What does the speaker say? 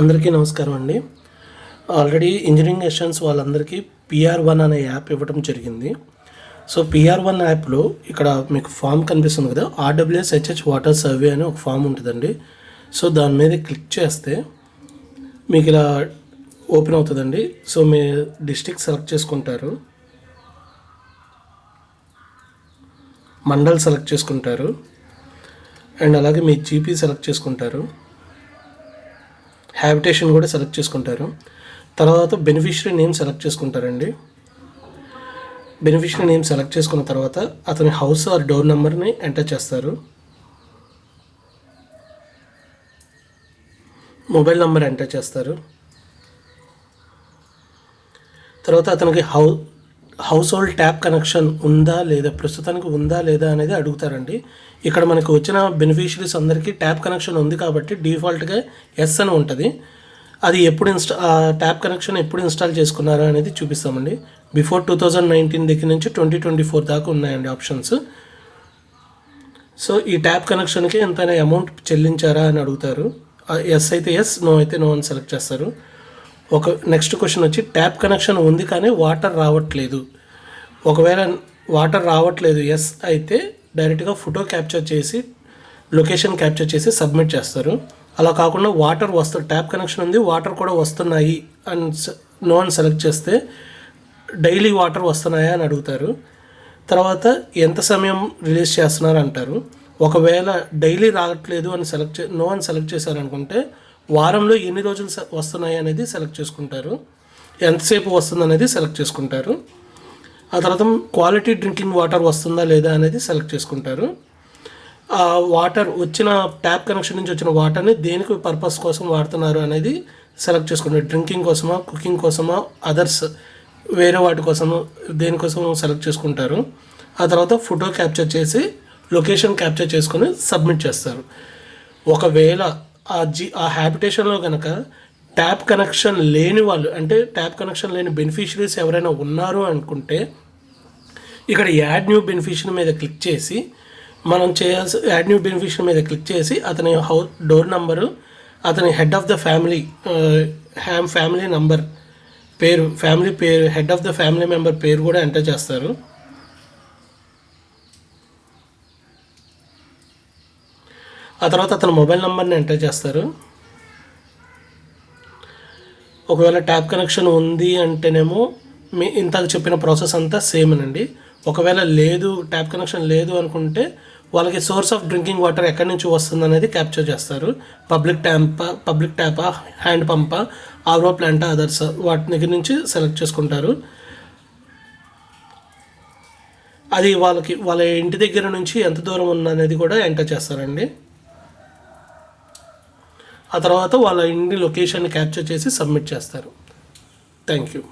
అందరికీ నమస్కారం అండి. ఆల్రెడీ ఇంజనీరింగ్ ఎషన్స్ వాళ్ళందరికీ పిఆర్ వన్ అనే యాప్ ఇవ్వడం జరిగింది. సో పిఆర్ వన్ యాప్లో ఇక్కడ మీకు ఫామ్ కనిపిస్తుంది కదా ఆర్డబ్ల్యూఎస్ హెచ్హెచ్ వాటర్ సర్వే అని ఒక ఫామ్ ఉంటుందండి. సో దాని మీద క్లిక్ చేస్తే మీకు ఇలా ఓపెన్ అవుతుందండి. సో మీ డిస్టిక్ సెలెక్ట్ చేసుకుంటారు. మండల్ సెలెక్ట్ చేసుకుంటారు. అండ్ అలాగే మీ జీపీ సెలెక్ట్ చేసుకుంటారు. హ్యాబిటేషన్ కూడా సెలెక్ట్ చేసుకుంటారు. తర్వాత బెనిఫిషరీ నేమ్ సెలెక్ట్ చేసుకుంటారండి. బెనిఫిషరీ నేమ్ సెలెక్ట్ చేసుకున్న తర్వాత అతని హౌస్ ఆర్ డోర్ నెంబర్ని ఎంటర్ చేస్తారు. మొబైల్ నెంబర్ ఎంటర్ చేస్తారు. తర్వాత అతనికి how household tap connection ఉందా లేదా ప్రస్తుతానికి ఉందా లేదా అనేది అడుగుతారండి. ఇక్కడ మనకు వచ్చిన బెనిఫిషరీస్ అందరికీ ట్యాప్ కనెక్షన్ ఉంది కాబట్టి డిఫాల్ట్గా ఎస్ అని ఉంటుంది. అది ఎప్పుడు ఇన్స్టా ఆ ట్యాప్ కనెక్షన్ ఎప్పుడు ఇన్స్టాల్ చేసుకున్నారా అనేది చూపిస్తామండి. బిఫోర్ టూ థౌజండ్ నైన్టీన్ దగ్గర నుంచి ట్వంటీ ట్వంటీ ఫోర్ దాకా ఉన్నాయండి ఆప్షన్స్. సో ఈ ట్యాప్ కనెక్షన్కి ఎంతైనా అమౌంట్ చెల్లించారా అని అడుగుతారు. ఎస్ అయితే ఎస్ నో అయితే నో అని సెలెక్ట్ చేస్తారు. ఒక నెక్స్ట్ క్వశ్చన్ వచ్చి ట్యాప్ కనెక్షన్ ఉంది కానీ వాటర్ రావట్లేదు. ఒకవేళ వాటర్ రావట్లేదు ఎస్ అయితే డైరెక్ట్గా ఫోటో క్యాప్చర్ చేసి లొకేషన్ క్యాప్చర్ చేసి సబ్మిట్ చేస్తారు. అలా కాకుండా వాటర్ వస్తు ట్యాప్ కనెక్షన్ ఉంది వాటర్ కూడా వస్తున్నాయి అని నో అని సెలెక్ట్ చేస్తే డైలీ వాటర్ వస్తున్నాయా అని అడుగుతారు. తర్వాత ఎంత సమయం రిలీజ్ చేస్తున్నారు అంటారు. ఒకవేళ డైలీ రావట్లేదు అని సెలెక్ట్ చే నో అని సెలెక్ట్ చేశారనుకుంటే వారంలో ఎన్ని రోజులు వస్తున్నాయి అనేది సెలెక్ట్ చేసుకుంటారు. ఎంతసేపు వస్తుంది అనేది సెలెక్ట్ చేసుకుంటారు. ఆ తర్వాత క్వాలిటీ డ్రింకింగ్ వాటర్ వస్తుందా లేదా అనేది సెలెక్ట్ చేసుకుంటారు. ఆ వాటర్ వచ్చిన ట్యాప్ కనెక్షన్ నుంచి వచ్చిన వాటర్ని దేనికి పర్పస్ కోసం వాడుతున్నారు అనేది సెలెక్ట్ చేసుకుంటారు. డ్రింకింగ్ కోసమా కుకింగ్ కోసమా అదర్స్ వేరే వాటి కోసము దేనికోసం సెలెక్ట్ చేసుకుంటారు. ఆ తర్వాత ఫోటో క్యాప్చర్ చేసి లొకేషన్ క్యాప్చర్ చేసుకొని సబ్మిట్ చేస్తారు. ఒకవేళ ఆ జీ ఆ హ్యాబిటేషన్లో కనుక ట్యాప్ కనెక్షన్ లేని వాళ్ళు అంటే ట్యాప్ కనెక్షన్ లేని బెనిఫిషరీస్ ఎవరైనా ఉన్నారు అనుకుంటే ఇక్కడ యాడ్ న్యూ బెనిఫిషరీ మీద క్లిక్ చేసి మనం చేయాల్సి యాడ్ న్యూ బెనిఫిషరీ మీద క్లిక్ చేసి అతని హౌ డోర్ నంబరు అతని హెడ్ ఆఫ్ ద ఫ్యామిలీ హ్యామ్ ఫ్యామిలీ నంబర్ పేరు ఫ్యామిలీ పేరు head of the family member పేరు కూడా ఎంటర్ చేస్తారు. ఆ తర్వాత అతని మొబైల్ నెంబర్ని ఎంటర్ చేస్తారు. ఒకవేళ ట్యాప్ కనెక్షన్ ఉంది అంటేనేమో మీ ఇంతకు చెప్పిన ప్రాసెస్ అంతా సేమ్ అండి ఒకవేళ లేదు ట్యాప్ కనెక్షన్ లేదు అనుకుంటే వాళ్ళకి సోర్స్ ఆఫ్ డ్రింకింగ్ వాటర్ ఎక్కడి నుంచి వస్తుంది అనేది క్యాప్చర్ చేస్తారు. పబ్లిక్ ట్యాంపా పబ్లిక్ ట్యాపా హ్యాండ్ పంపా ఆర్ఓ ప్లాంటా అదర్స్ వాటి దగ్గర నుంచి సెలెక్ట్ చేసుకుంటారు. అది వాళ్ళకి వాళ్ళ ఇంటి దగ్గర నుంచి ఎంత దూరం ఉందనేది కూడా ఎంటర్ చేస్తారండి. ఆ తర్వాత వాళ్ళ ఇంటి లొకేషన్ క్యాప్చర్ చేసి సబ్మిట్ చేస్తారు. Thank you.